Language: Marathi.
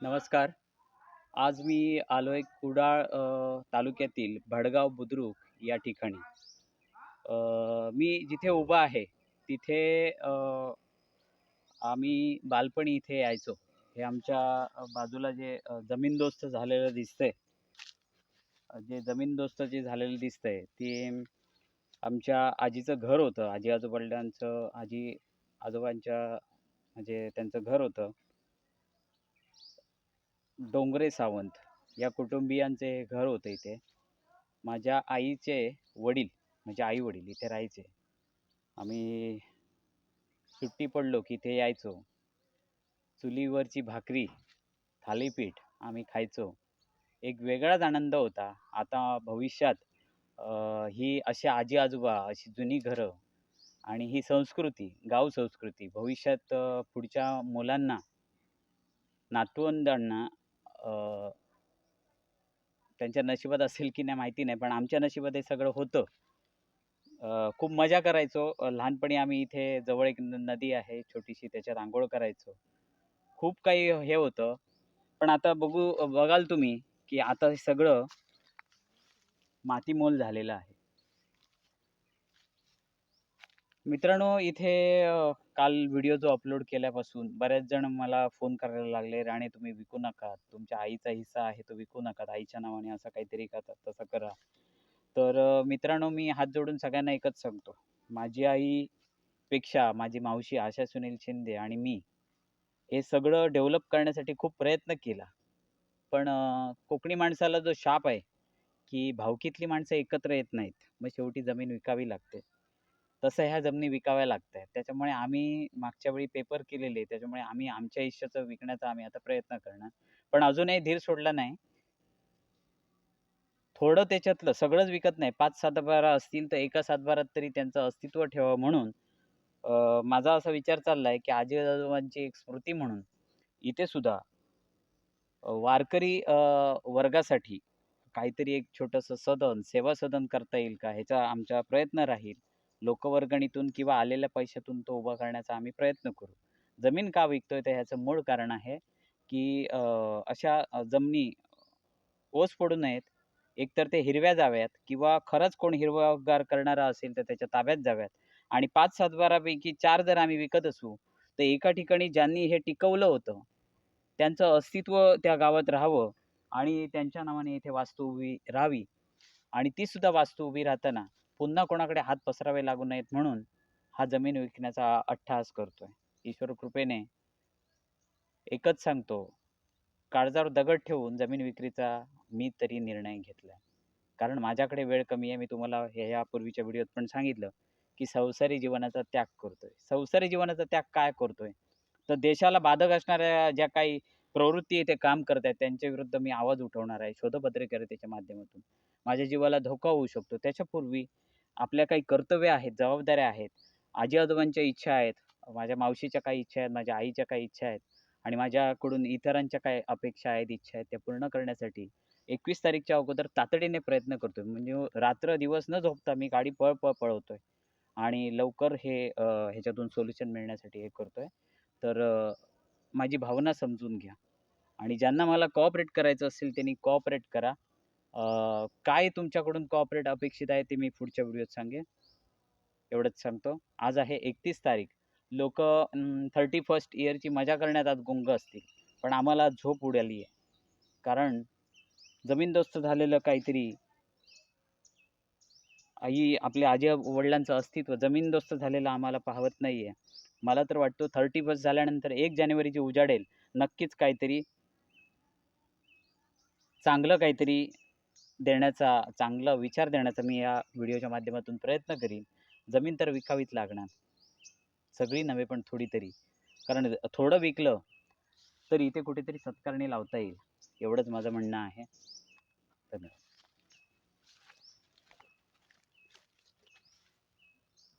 नमस्कार. आज मी आलो आहे कुडाळ तालुक्यातील भडगाव बुद्रुक या ठिकाणी. मी जिथे उभा आहे तिथे आम्ही बालपणी इथे यायचो. हे आमच्या बाजूला जे जमीनदोस्त झालेलं दिसतंय जे जमीनदोस्त जे झालेलं दिसतंय ते आमच्या आजीचं घर होतं. आजी आजोवडिलांचं आजी आजोबांच्या म्हणजे त्यांचं घर होतं. डोंगरे सावंत या कुटुंबियांचे घर होतं इथे. माझ्या आईचे वडील म्हणजे आई वडील इथे राहायचे. आम्ही सुट्टी पडलो की इथे यायचो. चुलीवरची भाकरी थालीपीठ आम्ही खायचो. एक वेगळाच आनंद होता. आता भविष्यात ही अशी आजी आजोबा अशी जुनी घरं आणि ही संस्कृती गाव संस्कृती भविष्यात पुढच्या मुलांना नातवंडांना त्यांच्या नशिबात असेल की नाही माहिती नाही पण आमच्या नशिबात हे सगळं होतं. खूप मजा करायचो. लहानपणी आम्ही इथे जवळ एक न नदी आहे छोटीशी त्याच्यात आंघोळ करायचो. खूप काही हे होतं. पण आता बघू बघाल तुम्ही की आता हे सगळं मातीमोल झालेलं आहे. मित्रांनो इथे अ, काल व्हिडिओ जो अपलोड केल्यापासून बरेच जण मला फोन करायला लागले राणे तुम्ही विकू नका. तुमच्या आईचा हिस्सा आहे तो विकू नका. आईच्या नावाने असं काहीतरी करा तसं करा. तर अ, मित्रांनो मी हात जोडून सगळ्यांना एकच सांगतो. माझी आईपेक्षा माझी मावशी आशा सुनील शिंदे आणि मी हे सगळं डेव्हलप करण्यासाठी खूप प्रयत्न केला. पण अ, कोकणी माणसाला जो शाप आहे की भावकीतली माणसं एकत्र येत नाहीत मग शेवटी जमीन विकावी लागते. तसं ह्या जमिनी विकाव्या लागत आहेत त्याच्यामुळे आम्ही मागच्या वेळी पेपर केलेले त्याच्यामुळे आम्ही आमच्या हिश्श्याचं विकण्याचा आम्ही आता प्रयत्न करणार. पण अजूनही धीर सोडला नाही. थोडं त्याच्यातलं सगळंच विकत नाही. पाच सातबारा असतील तर एका सातबारात तरी त्यांचं अस्तित्व ठेवावं म्हणून माझा असा विचार चालला आहे की आजी आजोबांची एक स्मृती म्हणून इथे सुद्धा वारकरी वर्गासाठी काहीतरी एक छोटंसं सदन सेवा सदन करता येईल का? ह्याचा आमचा प्रयत्न राहील. लोकवर्गणीतून किंवा आलेल्या पैशातून तो उभा करण्याचा आम्ही प्रयत्न करू. जमीन का विकतोय तर ह्याचं मूळ कारण आहे की अशा जमिनी ओस पडू नयेत. एकतर ते हिरव्या जाव्यात किंवा खरंच कोण हिरवागार करणारा असेल तर त्याच्या ताब्यात जाव्यात. आणि पाच सातबारापैकी चार जर आम्ही विकत असू तर एका ठिकाणी ज्यांनी हे टिकवलं होतं त्यांचं अस्तित्व त्या गावात राहावं आणि त्यांच्या नावाने इथे वास्तू उभी राहावी. आणि ती सुद्धा वास्तू उभी राहताना पुन्हा कोणाकडे हात पसरावे लागू नयेत म्हणून हा जमीन विकण्याचा अट्टहास करतोय. ईश्वर कृपेने एकच सांगतो काळजावर दगड ठेवून जमीन विक्रीचा मी तरी निर्णय घेतला कारण माझ्याकडे वेळ कमी आहे. मी तुम्हाला हे यापूर्वीच्या व्हिडिओत पण सांगितलं की संसारी जीवनाचा त्याग करतोय. संसारी जीवनाचा त्याग काय करतोय? तर देशाला बाधक असणाऱ्या ज्या काही प्रवृत्ती इथे काम करत आहेत त्यांच्या विरुद्ध मी आवाज उठवणार आहे. शोधपत्रिकेच्या माध्यमातून. माझ्या जीवाला धोका होऊ शकतो. त्याच्यापूर्वी आपल्या काही कर्तव्य आहेत जबाबदाऱ्या आहेत आजी आजोबांच्या इच्छा आहेत माझ्या मावशीच्या काही इच्छा आहेत माझ्या आईच्या काही इच्छा आहेत आणि माझ्याकडून इतरांच्या काय अपेक्षा आहेत इच्छा आहेत त्या पूर्ण करण्यासाठी एकवीस तारीखच्या अगोदर तातडीने प्रयत्न करतोय. म्हणजे रात्र दिवस न झोपता मी गाडी पळ पळ पळवतोय आणि लवकर हे ह्याच्यातून सोल्युशन मिळण्यासाठी हे करतोय. तर माझी भावना समजून घ्या आणि ज्यांना मला कॉपरेट करायचं असेल त्यांनी कॉपरेट करा. काय तुमच्याकडून कॉपरेट अपेक्षित आहे ते मी पुढच्या व्हिडिओत सांगेन. एवढंच सांगतो. आज आहे एकतीस तारीख. लोक थर्टी फर्स्ट इयरची मजा करण्यात आज गुंग असतील. पण आम्हाला झोप उडाली आहे कारण जमीनदोस्त झालेलं काहीतरी आई आपल्या आजी वडिलांचं अस्तित्व जमीनदोस्त झालेलं आम्हाला पाहवत नाही आहे मला तर वाटतो थर्टी फर्स्ट झाल्यानंतर एक जानेवारी जी उजाडेल नक्कीच काहीतरी चांगलं काहीतरी देण्याचा चांगला विचार देण्याचा मी या व्हिडिओच्या माध्यमातून प्रयत्न करीन. जमीन तर विकावीच लागणार. सगळी नव्हे पण थोडी तरी. कारण थोडं विकलं तर इथे कुठेतरी सत्कारणी लावता येईल. एवढंच माझं म्हणणं आहे. धन्यवाद.